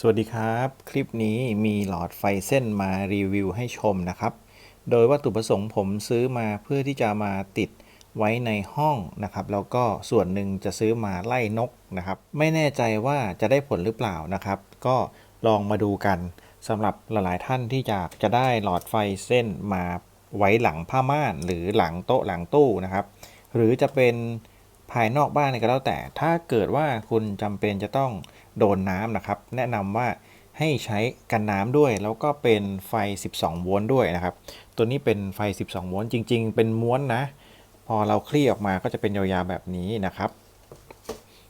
สวัสดีครับ คลิปนี้มีหลอดไฟเส้นมารีวิวให้ชมนะครับ โดยวัตถุประสงค์ผมซื้อมาเพื่อที่จะมาติดไว้ในห้องนะครับแล้วก็ส่วนหนึ่งจะซื้อมาไล่นกนะครับ ไม่แน่ใจว่าจะได้ผลหรือเปล่านะครับ ก็ลองมาดูกันสำหรับหลาย ๆ ท่านที่อยากจะได้หลอดไฟเส้นมาไว้หลังผ้าม่าน หรือหลังโต๊ะหลังตู้นะครับ หรือจะเป็น ภายนอกบ้านก็แล้วแต่ ถ้าเกิดว่าคุณจำเป็นจะต้องโดนน้ำนะครับ แนะนำว่าให้ใช้กันน้ำด้วย แล้วก็เป็นไฟ 12 โวลต์ด้วยนะครับ ตัวนี้เป็นไฟ 12 โวลต์จริง ๆ เป็นม้วนนะ พอเราคลี่ออกมาก็จะเป็นยาวๆแบบนี้นะครับ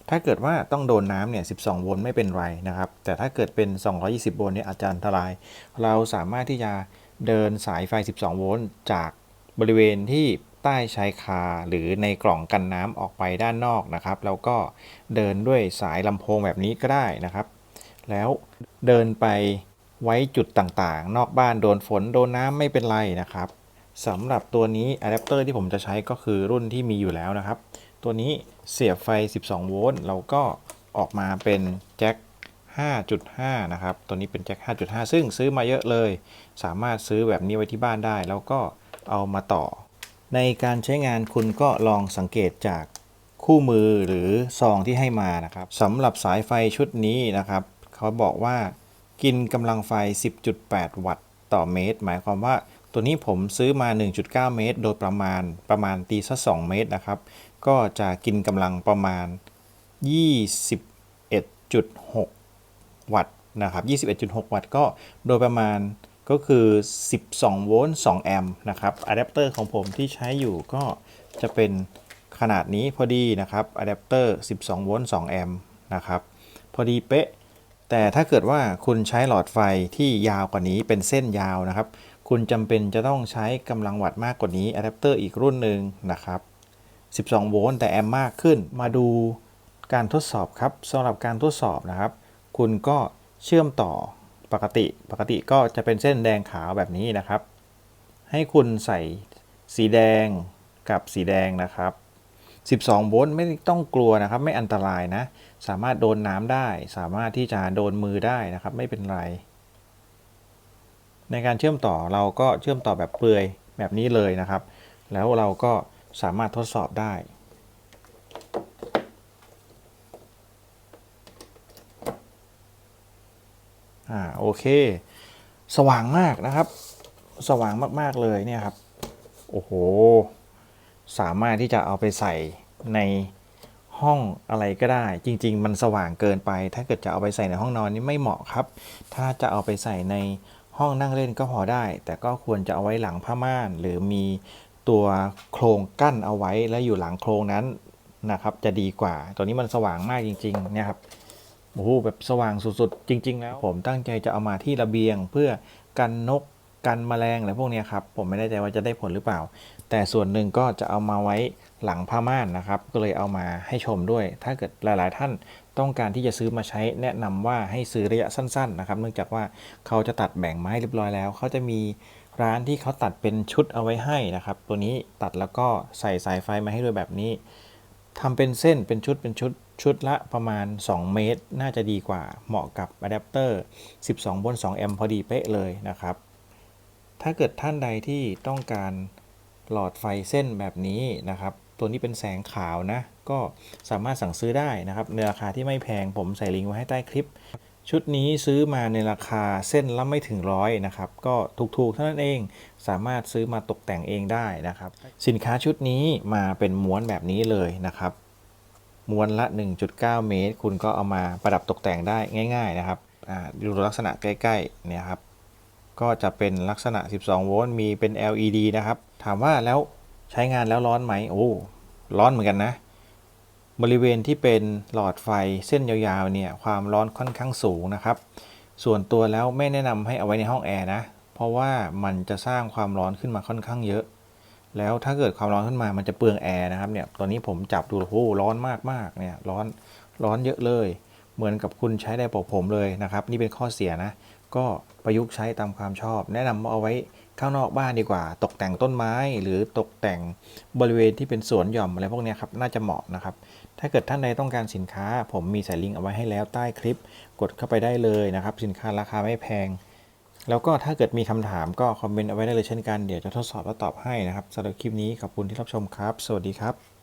ถ้าเกิดว่าต้องโดนน้ำเนี่ย 12 โวลต์ไม่เป็นไรนะครับ แต่ถ้าเกิดเป็น 220 โวลต์เนี่ยอาจจะอันตราย เราสามารถที่จะเดินสายไฟ 12 โวลต์จากบริเวณที่ ใต้ชายคาหรือในกล่องกันน้ำออกไปด้านนอกนะครับ แล้วก็เดินด้วยสายลำโพงแบบนี้ก็ได้นะครับ แล้วเดินไปไว้จุดต่างๆ นอกบ้านโดนฝนโดนน้ำไม่เป็นไรนะครับสำหรับตัวนี้อะแดปเตอร์ที่ผมจะใช้ก็คือรุ่นที่มีอยู่แล้วนะครับ ตัวนี้เสียบไฟ 12 โวลต์เราก็ออกมาเป็นแจ็ค5.5 นะครับ ตัวนี้เป็นแจ็ค 5.5 ซึ่งซื้อมาเยอะเลย สามารถซื้อแบบนี้ไว้ที่บ้านได้ แล้วก็เอามาต่อ ในการใช้งานคุณก็ลองสังเกตจากคู่มือหรือซองที่ให้มานะครับสำหรับสายไฟชุดนี้นะครับ เขาบอกว่ากินกำลังไฟ 10.8 วัตต์ต่อเมตร หมายความว่าตัวนี้ผมซื้อมา 1.9 เมตร โดยประมาณประมาณตีซะ2เมตรนะครับ ก็จะกินกำลังประมาณ 21.6 วัตต์นะครับ 21.6 วัตต์ก็โดยประมาณ ก็คือ 12 โวลต์ 2 แอมป์นะครับอะแดปเตอร์ของผมที่ใช้อยู่ก็จะเป็นขนาดนี้พอดีนะครับอะแดปเตอร์ 12 โวลต์ 2 แอมป์นะครับ พอดีเป๊ะ แต่ถ้าเกิดว่าคุณใช้หลอดไฟที่ยาวกว่านี้เป็นเส้นยาวนะครับ คุณจำเป็นจะต้องใช้กำลังวัตต์มากกว่านี้อะแดปเตอร์อีกรุ่นหนึ่งนะครับ 12 โวลต์แต่แอมป์มากขึ้น มาดูการทดสอบครับสำหรับการทดสอบนะครับ คุณก็เชื่อมต่อ ปกติ ปกติก็จะเป็นเส้นแดงขาวแบบนี้นะครับ ให้คุณใส่สีแดงกับสีแดงนะครับ 12 โวลต์ไม่ต้องกลัวนะครับ ไม่อันตรายนะ สามารถโดนน้ำได้ สามารถที่จะโดนมือได้นะครับ ไม่เป็นไร ในการเชื่อมต่อเราก็เชื่อมต่อแบบเปลือยแบบนี้เลยนะครับ แล้วเราก็สามารถทดสอบได้ อ่าโอเค สว่างมากนะครับ สว่างมากๆเลยเนี่ยครับโอ้โหสามารถที่จะเอาไปใส่ในห้องอะไรก็ได้ จริง ๆ มันสว่างเกินไป ถ้าเกิดจะเอาไปใส่ในห้องนอนนี่ไม่เหมาะครับ ถ้าจะเอาไปใส่ในห้องนั่งเล่นก็พอได้ แต่ก็ควรจะเอาไว้หลังผ้าม่าน หรือมีตัวโครงกั้นเอาไว้แล้วอยู่หลังโครงนั้นนะครับ จะดีกว่า ตัวนี้มันสว่างมากจริงๆเนี่ยครับ โอ้โหแบบสว่างสุดๆ จริง ๆ แล้ว ผมตั้งใจจะเอามาที่ระเบียง เพื่อกันนกกันแมลงอะไรพวกนี้ครับผมไม่แน่ใจว่าจะได้ผลหรือเปล่า แต่ส่วนหนึ่งก็จะเอามาไว้หลังผ้าม่านนะครับ ก็เลยเอามาให้ชมด้วย ถ้าเกิดหลาย ๆ ท่านต้องการที่จะซื้อมาใช้แนะนำว่าให้ซื้อระยะสั้น ๆ นะครับ เนื่องจากว่าเขาจะตัดแบ่งไม้เรียบร้อยแล้ว เขาจะมีร้านที่เขาตัดเป็นชุดเอาไว้ให้นะครับ ตัวนี้ตัดแล้วก็ใส่สายไฟมาให้ด้วยแบบนี้ ทำเป็นเส้นเป็นชุดเป็นชุดชุดละประมาณ 2 เมตร น่าจะดีกว่าเหมาะกับอะแดปเตอร์ 12 โวลต์ 2 แอมป์พอดีเป๊ะเลยนะครับ ถ้าเกิดท่านใดที่ต้องการหลอดไฟเส้นแบบนี้นะครับ ตัวนี้เป็นแสงขาวนะ ก็สามารถสั่งซื้อได้นะครับในราคาที่ไม่แพงผมใส่ลิงก์ไว้ให้ใต้คลิป ชุดนี้ซื้อมาในราคาเส้นละไม่ถึงร้อยนะครับ ก็ถูกๆเท่านั้นเองสามารถซื้อมาตกแต่งเองได้นะครับ สินค้าชุดนี้มาเป็นม้วนแบบนี้เลยนะครับ ม้วนละ 1.9 เมตร คุณก็เอามาประดับตกแต่งได้ง่าย ๆ นะครับดูลักษณะใกล้ๆเนี่ยครับ ก็จะเป็นลักษณะ 12 โวลต์มีเป็น LED นะครับ ถามว่าแล้วใช้งานแล้วร้อนไหมโอ้ร้อนเหมือนกันนะ บริเวณที่เป็นหลอดไฟเส้นยาวๆเนี่ยความร้อนค่อนข้างสูงนะครับ ส่วนตัวแล้วไม่แนะนำให้เอาไว้ในห้องแอร์นะ เพราะว่ามันจะสร้างความร้อนขึ้นมาค่อนข้างเยอะ แล้วถ้าเกิดความร้อนขึ้นมามันจะเปลืองแอร์นะครับเนี่ยตอนนี้ผมจับดูโอ้โหร้อนมากๆเนี่ยร้อนร้อนเยอะเลย เหมือนกับคุณใช้ได้ปกผมเลยนะครับ นี่เป็นข้อเสียนะ ก็ประยุกต์ใช้ตามความชอบ แนะนำว่าเอาไว้ ข้างนอกบ้านดีกว่า ตกแต่งต้นไม้ หรือตกแต่งบริเวณที่เป็นสวนหย่อมอะไรพวกนี้ครับน่าจะเหมาะนะครับ ถ้าเกิดท่านใดต้องการสินค้า ผมมีใส่ลิงก์เอาไว้ให้แล้วใต้คลิป กดเข้าไปได้เลยนะครับ สินค้าราคาไม่แพง แล้วก็ถ้าเกิดมีคำถามก็คอมเมนต์เอาไว้ได้เลยเช่นกันเดี๋ยวจะทดสอบและตอบให้นะครับสำหรับคลิปนี้ขอบคุณที่รับชมครับ สวัสดีครับ